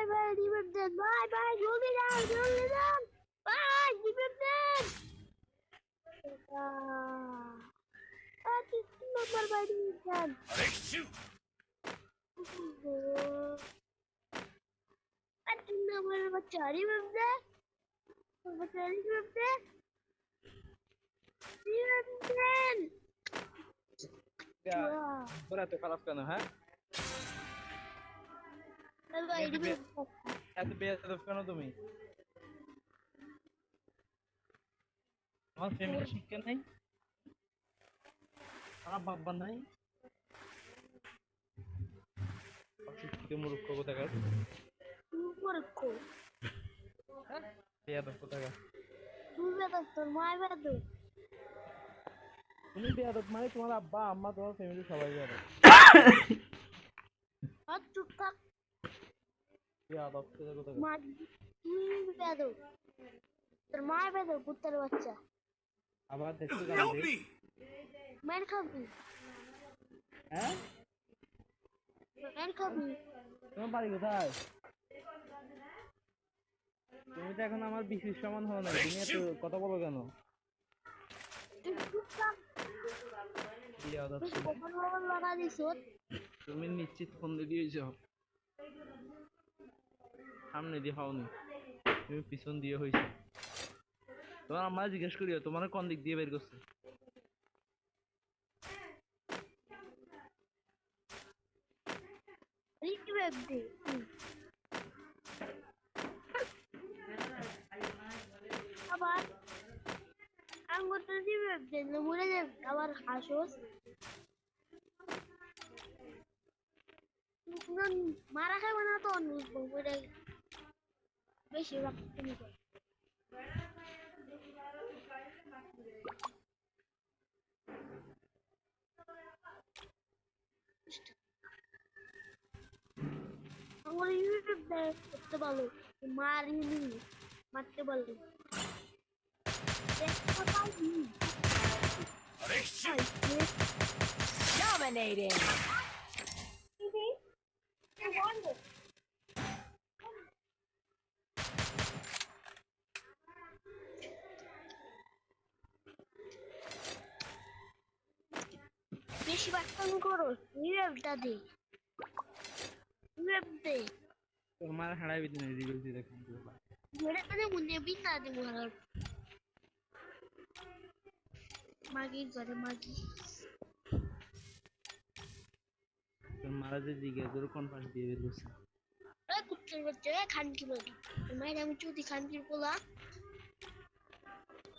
ভাই ভাই রিভাইভ দেন ভাই ভাই জলদি যান জলদি যান ভাই রিভাইভ দেন আহ তিন নম্বর ভাই রিভাইভ দেন আর তিন নম্বরের বাচ্চা রিভাইভ এত কেন বেয়াদব তুমি আমার ফ্যামিলি শিক্ষা নাই আমার বাবা নাই অশিক্ষিত মূর্খ কোথাকার মূর্খ বেয়াদব কোথাকার তুই বেদক তোর তুমি বেয়াদব মানে তোমার আব্বা আম্মা তোমার ফ্যামিলি সবাই বেয়াদব আর চুপ থাক বেয়াদব কোথা কোথাকার? মা তুই বেদক তোর মায় বেদক কুত্তার বাচ্চা। আবার দেখতে যাবে মার খাবি? হ্যাঁ? মার খাবি? তোমার বাড়ি কোথায়? তুমি তো এখন আমার বিশেষ সমান হলো না তুমি এত কথা বলো কেন? তুমি নিশ্চিত ফোন দিয়েছ। সামনে দিয়ে হওনি। তুমি পিছন দিয়ে হয়েছে তোমার আমার জিজ্ঞেস করিও, তোমার কোন দিক দিয়ে বের করছে? মরে খাবে না তো মরে বেশি রক্ত নিবে আমার ইউটিউব দেয় করতে পারল মারিনি মারতে পারল Dominating. বাটন করো। রিভেভটা দে। রিভেভ দে। তোমার হারাই বিদিন রিগলছি দেখুন মেরে মানে মুন্নে বিনা দে মহারাজ মাগি করে মাগি। তোর মারা যে জিজ্ঞেস তোর কোন পাশ দিয়ে বের করছে ওই কুত্তের বাচ্চা এ খানকি মাগি মায়ের আমি চুদি খানকির পোলা।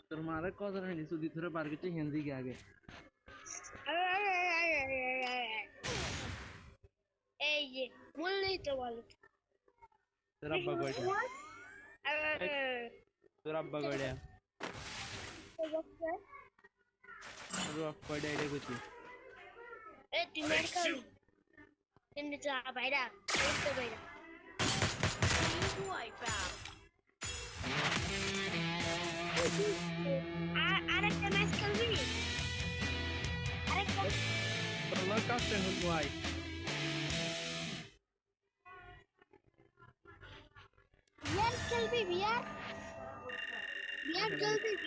তোর মারা কথা হয়নি সুদি ধরে বার করছে হেন দিকে আগে এই যে বললেই তো বলো তোর আব্বা কয়টা তোর আব্বা কয়টা তোর আব্বা কয়টা এটা করছি এই তুই মার খাবি কিন্তু যা বাইরা করতে বাইরা Wipeout. আর আরেকটা ম্যাচ খেলবি আরেকটা তোর লোক কাছে bir yer. Bir yer gözü